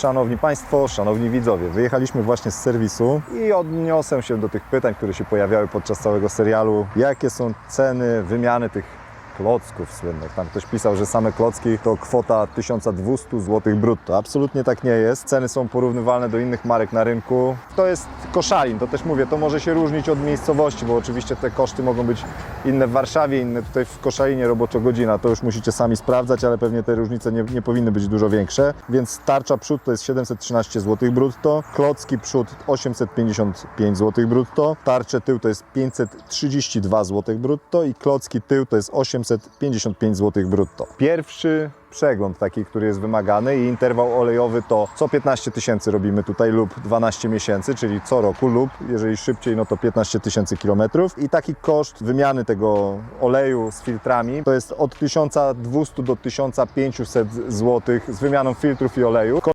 Szanowni Państwo, Szanowni Widzowie, wyjechaliśmy właśnie z serwisu i odniosę się do tych pytań, które się pojawiały podczas całego serialu. Jakie są ceny wymiany tych klocków słynnych? Tam ktoś pisał, że same klocki to kwota 1200 zł brutto. Absolutnie tak nie jest. Ceny są porównywalne do innych marek na rynku. To jest Koszalin, to też mówię, to może się różnić od miejscowości, bo oczywiście te koszty mogą być inne w Warszawie, inne tutaj w Koszalinie roboczo godzina. To już musicie sami sprawdzać, ale pewnie te różnice nie, nie powinny być dużo większe. Więc tarcza przód to jest 713 zł brutto, klocki przód 855 zł brutto, tarcze tył to jest 532 zł brutto i klocki tył to jest 855 zł brutto. Pierwszy przegląd taki, który jest wymagany i interwał olejowy to co 15 tysięcy robimy tutaj lub 12 miesięcy, czyli co roku lub jeżeli szybciej, no to 15 tysięcy kilometrów i taki koszt wymiany tego oleju z filtrami to jest od 1200 do 1500 zł z wymianą filtrów i oleju.